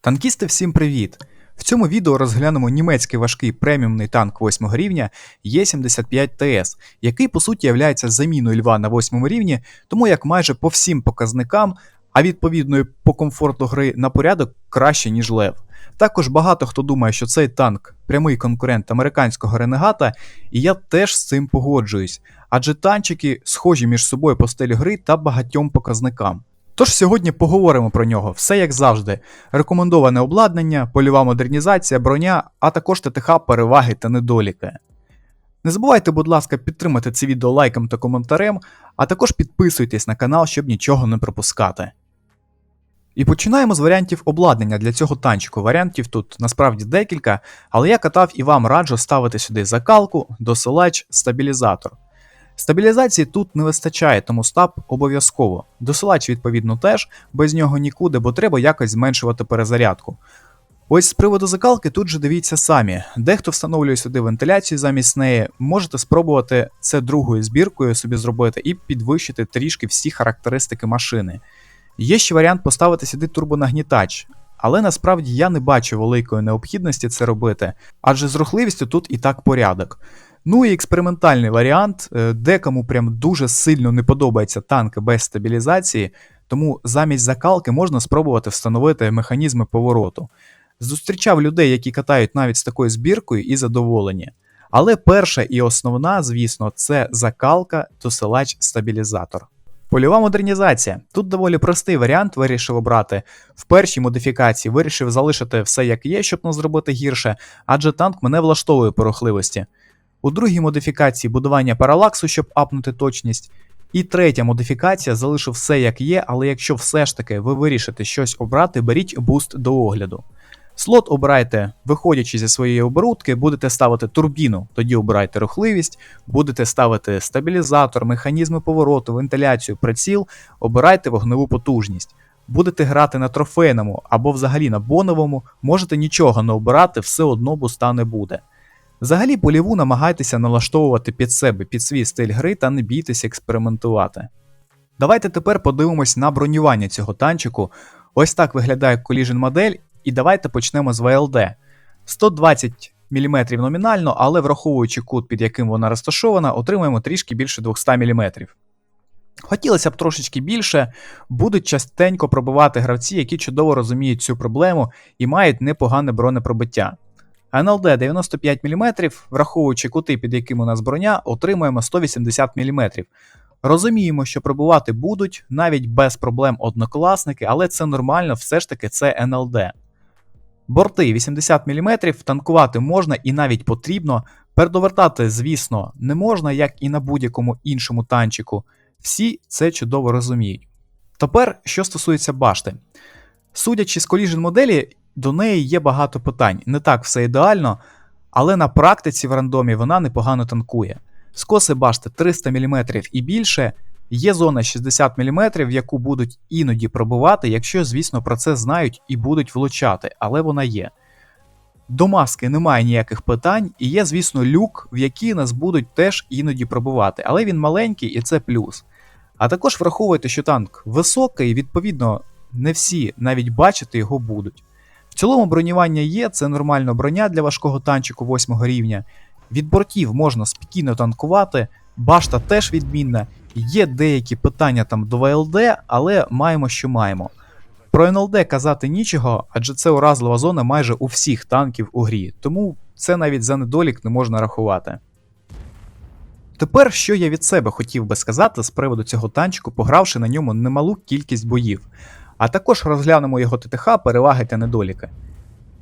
Танкісти, всім привіт! В цьому відео розглянемо німецький важкий преміумний танк 8 рівня Е75ТС, який по суті є заміною Льва на 8 рівні, тому як майже по всім показникам, а відповідно по комфорту гри на порядок краще, ніж Лев. Також багато хто думає, що цей танк прямий конкурент американського ренегата, і я теж з цим погоджуюсь, адже танчики схожі між собою по стилю гри та багатьом показникам. Тож сьогодні поговоримо про нього, все як завжди: рекомендоване обладнання, польова модернізація, броня, а також ТТХ, переваги та недоліки. Не забувайте, будь ласка, підтримати це відео лайком та коментарем, а також підписуйтесь на канал, щоб нічого не пропускати. І починаємо з варіантів обладнання для цього танчику. Варіантів тут насправді декілька, але я катав і вам раджу ставити сюди закалку, досилач, стабілізатор. Стабілізації тут не вистачає, тому стаб обов'язково. Досилач, відповідно, теж, без нього нікуди, бо треба якось зменшувати перезарядку. Ось з приводу закалки тут же дивіться самі. Дехто встановлює сюди вентиляцію замість неї, можете спробувати це другою збіркою собі зробити і підвищити трішки всі характеристики машини. Є ще варіант поставити сюди турбонагнітач, але насправді я не бачу великої необхідності це робити, адже з рухливістю тут і так порядок. Ну і експериментальний варіант, е, декому прям дуже сильно не подобається танк без стабілізації, тому замість закалки можна спробувати встановити механізми повороту. Зустрічав людей, які катають навіть з такою збіркою і задоволені. Але перша і основна, звісно, це закалка, досилач, стабілізатор. Польова модернізація. Тут доволі простий варіант вирішив обрати. В першій модифікації вирішив залишити все як є, щоб не зробити гірше, адже танк мене влаштовує по рухливості. У другій модифікації будування паралаксу, щоб апнути точність. І третя модифікація залишив все як є, але якщо все ж таки ви вирішите щось обрати, беріть буст до огляду. Слот обирайте, виходячи зі своєї оборудки, будете ставити турбіну, тоді обирайте рухливість, будете ставити стабілізатор, механізми повороту, вентиляцію, приціл, обирайте вогневу потужність. Будете грати на трофейному або взагалі на боновому, можете нічого не обирати, все одно буста не буде. Взагалі польову намагайтеся налаштовувати під себе, під свій стиль гри та не бійтеся експериментувати. Давайте тепер подивимось на бронювання цього танчику. Ось так виглядає Collision модель, і давайте почнемо з ВЛД. 120 мм номінально, але враховуючи кут, під яким вона розташована, отримаємо трішки більше 200 мм. Хотілося б трошечки більше, будуть частенько пробивати гравці, які чудово розуміють цю проблему і мають непогане бронепробиття. НЛД 95 мм, враховуючи кути, під яким у нас броня, отримуємо 180 мм. Розуміємо, що пробувати будуть навіть без проблем однокласники, але це нормально, все ж таки це НЛД. Борти 80 мм, танкувати можна і навіть потрібно. Передовертати, звісно, не можна, як і на будь-якому іншому танчику. Всі це чудово розуміють. Тепер, що стосується башти. Судячи з Collision моделі, до неї є багато питань. Не так все ідеально, але на практиці в рандомі вона непогано танкує. Скоси башти 300 мм і більше, є зона 60 мм, яку будуть іноді пробивати, якщо, звісно, про це знають і будуть влучати, але вона є. До маски немає ніяких питань, і є, звісно, люк, в який нас будуть теж іноді пробивати, але він маленький і це плюс. А також враховуйте, що танк високий, і відповідно, не всі навіть бачити його будуть. В цілому бронювання є, це нормальна броня для важкого танчику 8 рівня. Від бортів можна спокійно танкувати, башта теж відмінна. Є деякі питання там до ВЛД, але маємо, що маємо. Про НЛД казати нічого, адже це уразлива зона майже у всіх танків у грі, тому це навіть за недолік не можна рахувати. Тепер, що я від себе хотів би сказати з приводу цього танчику, погравши на ньому немалу кількість боїв, а також розглянемо його ТТХ, переваги та недоліки.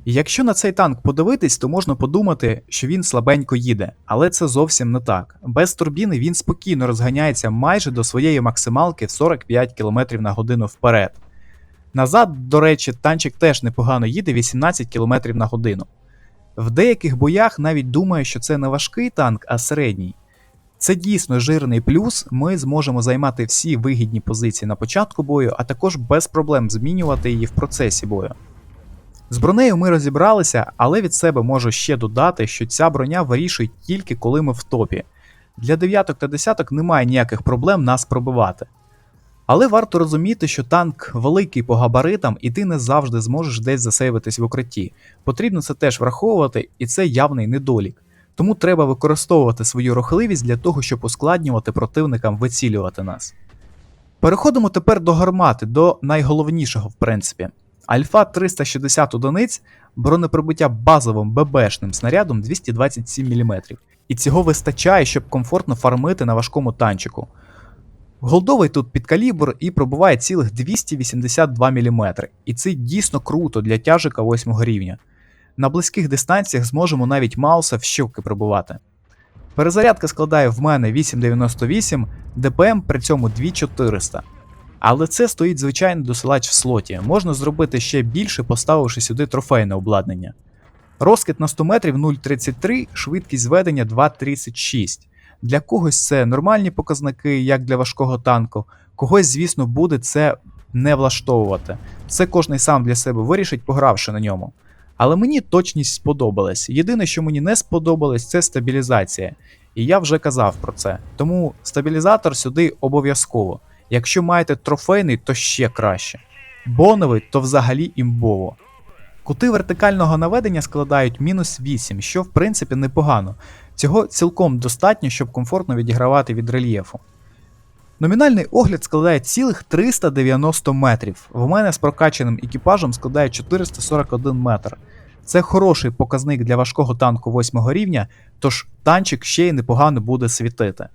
І Якщо на цей танк подивитись, то можна подумати, що він слабенько їде, але це зовсім не так. Без турбіни він спокійно розганяється майже до своєї максималки в 45 км на годину вперед. Назад, до речі, танчик теж непогано їде 18 км на годину. В деяких боях навіть думаю, що це не важкий танк, а середній. Це дійсно жирний плюс, ми зможемо займати всі вигідні позиції на початку бою, а також без проблем змінювати її в процесі бою. З бронею ми розібралися, але від себе можу ще додати, що ця броня вирішує тільки коли ми в топі. Для дев'яток та десяток немає ніяких проблем нас пробивати. Але варто розуміти, що танк великий по габаритам, і ти не завжди зможеш десь засейвитись в укритті. Потрібно це теж враховувати, і це явний недолік. Тому треба використовувати свою рухливість для того, щоб ускладнювати противникам вицілювати нас. Переходимо тепер до гармати, до найголовнішого, в принципі. Альфа 360 одиниць, бронепробиття базовим ББшним снарядом 227 мм. І цього вистачає, щоб комфортно фармити на важкому танчику. Голдовий тут під калібр і пробуває цілих 282 мм. І це дійсно круто для тяжика 8 рівня. На близьких дистанціях зможемо навіть Мауса в щілки пробувати. Перезарядка складає в мене 8,98, ДПМ при цьому 2400. Але це стоїть звичайний досилач в слоті. Можна зробити ще більше, поставивши сюди трофейне обладнання. Розкид на 100 метрів 0,33, швидкість зведення 2,36. Для когось це нормальні показники, як для важкого танку, когось, звісно, буде це не влаштовувати. Це кожний сам для себе вирішить, погравши на ньому. Але мені точність сподобалась. Єдине, що мені не сподобалось, це стабілізація. І я вже казав про це. Тому стабілізатор сюди обов'язково. Якщо маєте трофейний, то ще краще. Боновий то взагалі імбово. Кути вертикального наведення складають мінус 8, що в принципі непогано. Цього цілком достатньо, щоб комфортно відігравати від рельєфу. Номінальний огляд складає цілих 390 метрів. В мене з прокачаним екіпажем складає 441 метр. Це хороший показник для важкого танку 8 рівня, тож танчик ще й непогано буде світити.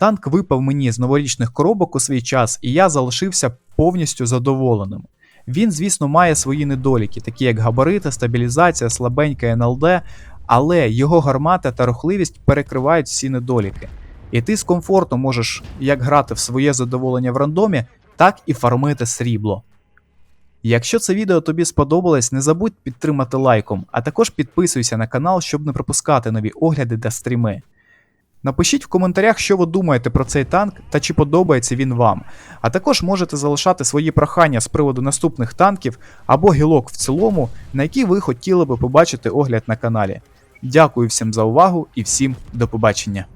Танк випав мені з новорічних коробок у свій час, і я залишився повністю задоволеним. Він, звісно, має свої недоліки, такі як габарити, стабілізація, слабенька НЛД, але його гармата та рухливість перекривають всі недоліки. І ти з комфортом можеш як грати в своє задоволення в рандомі, так і фармити срібло. Якщо це відео тобі сподобалось, не забудь підтримати лайком, а також підписуйся на канал, щоб не пропускати нові огляди та стріми. Напишіть в коментарях, що ви думаєте про цей танк та чи подобається він вам. А також можете залишати свої прохання з приводу наступних танків або гілок в цілому, на які ви хотіли би побачити огляд на каналі. Дякую всім за увагу і всім до побачення.